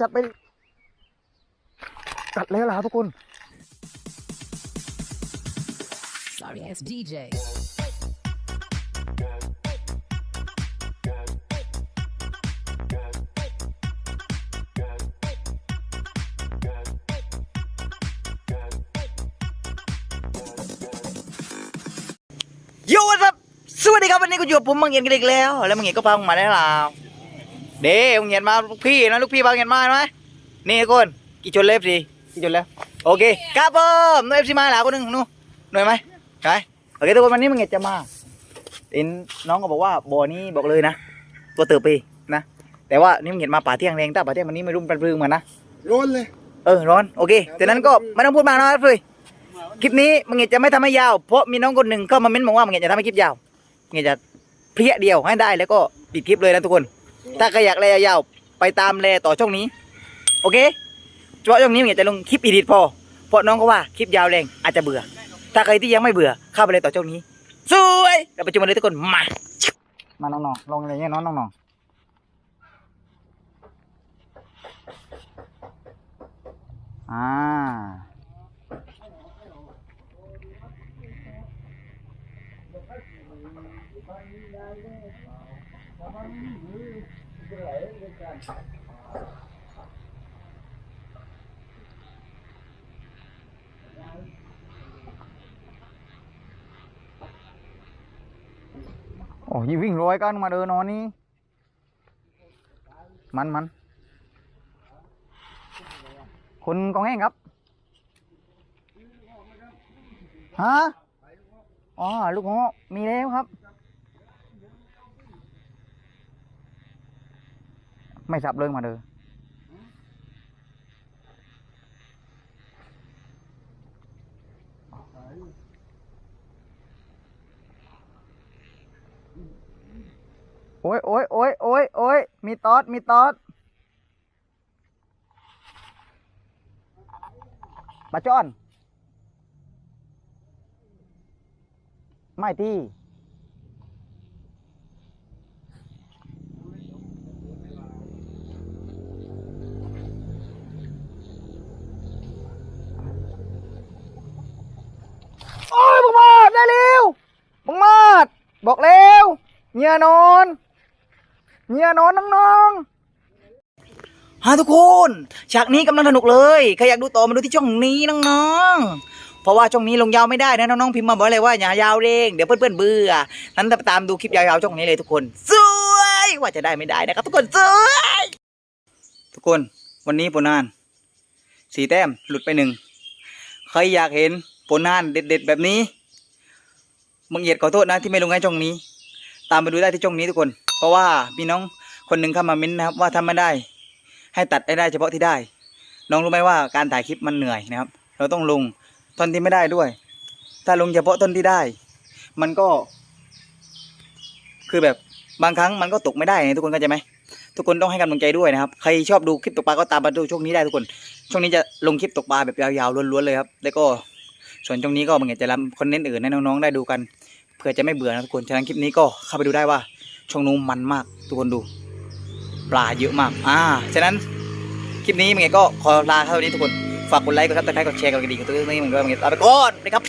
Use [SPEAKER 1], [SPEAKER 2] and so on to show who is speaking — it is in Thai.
[SPEAKER 1] จัดไปกัดแล้วล่ะครับทุกคน
[SPEAKER 2] Sorry ass DJ.
[SPEAKER 1] โยครับสวัสดีครับวันนี้กูอยู่กับผมมังเงียนกันอีกแล้ว แล้วมังเงียนก็พาผมมาได้แล้ว เด้มังเงียนมาลูกพี่นะลูกพี่พามังเงียนมาไหมนี่ทุกคนกี่ชนเล็บสิกี่ชนแล้วโอเคครับผมหน่วยเอฟซีมาแล้วคนหนึงนู่นหน่วยไหมใช่โอเคทุกคนวันนี้มังเงียนจะมาเห็นน้องก็บอกว่าบ่อนี้บอกเลยนะตัวเติบปีนะแต่ว่านี่มังเงียนมาป่าเที่ยงแรงแต่ป่าเที่ยงวันนี้ไม่รู้มันเป็นพลึงเหมือนนะ
[SPEAKER 3] ร้อนเลย
[SPEAKER 1] เออร้อนโอเคจากนั้นก็ไม่ต้องพูดมากนะครับเลยคลิปนี้มึงเงียจะไม่ทำให้ยาว เพราะมีน้องคนหนึ่งเข้ามาเม้นบอกว่ามึงเงียจะทำให้คลิปยาวมึงเงียจะเพลียเดียวให้ได้แล้วก็ปิดคลิปเลยนะทุกคน ถ้าใครอยากแลยาวไปตามแลต่อช่องนี้ โอเคเฉพาะช่องนี้มึงเงียจะลงคลิปอีดิทพอเพราะน้องก็ว่าคลิปยาวแรงอาจจะเบื่อ ถ้าใครที่ยังไม่เบื่อเข้าไปเลยต่อช่องนี้สวยเราไปชมกันเลยทุกคนมามาน้องๆลงอะไรเงี้ยน้องน้องๆอ่า โอ้ยวิ่งร้อยกันมาเดินนอนนี่มันมันคุณกองแห้งครับฮะ อ๋อ ลูกหอมีแล้วครับ ไม่สับเลยมาเด้อโอ้ยโอ้ยโอ้ยโอ้ยโอ้ยมีตอด มีตอดปลาจ้อน ไม่ที่โอ้ยบังมาดได้เร็วบังมาดบอกเร็วเงียนอนเงียนอนน้องๆฮะทุกคน ฉากนี้กำลังสนุกเลย ใครอยากดูต่อมาดูที่ช่องนี้น้องๆ เพราะว่าช่องนี้ลงยาวไม่ได้นะน้องๆพิมพ์มาบอกเลยว่าอย่ายาวเร่งเดี๋ยวเพื่อนๆเบื่อนั้นตามดูคลิปยาวๆช่องนี้เลยทุกคนสวยว่าจะได้ไม่ได้นะครับทุกคนสวยทุกคนวันนี้ผลงานสีแต้มหลุดไปหนึ่งใครอยากเห็นผลงานเด็ด ๆ แบบนี้มึงเหยียดขอโทษนะที่ไม่ลงให้ช่องนี้ ตามไปดูได้ที่ช่องนี้ทุกคน เพราะว่ามีน้องคนหนึ่งเข้ามาเม้นนะครับว่าทำไม่ได้ ให้ตัดให้ได้เฉพาะที่ได้ น้องรู้ไหมว่าการถ่ายคลิปมันเหนื่อยนะครับ เราต้องลง ท่อนที่ไม่ได้ด้วย ถ้าลงเฉพาะท่อนที่ได้ มันก็ คือแบบบางครั้งมันก็ตกไม่ได้ไงทุกคนเข้าใจไหมทุกคนต้องให้กำลังใจด้วยนะครับ ใครชอบดูคลิปตกปลาก็ตามมาดูช่วงนี้ได้ทุกคน ช่วงนี้จะลงคลิปตกปลาแบบยาวๆล้วนๆเลยครับ แล้วก็ส่วนช่วงนี้ก็มันจะรับคอนเทนต์อื่นให้น้องๆได้ดูกัน เพื่อจะไม่เบื่อนะทุกคน ฉะนั้นคลิปนี้ก็เข้าไปดูได้ว่า ช่องนู้นมันมากทุกคนดู ปลาเยอะมาก อ่า ฉะนั้นคลิปนี้มันไงก็ขอลาเท่านี้ทุกคน ฝากกดไลค์กดซับสไครต์กดแชร์กดกระดิ่งกดตัวนี้มันด้วยมันไงลาไปก่อนนะครับ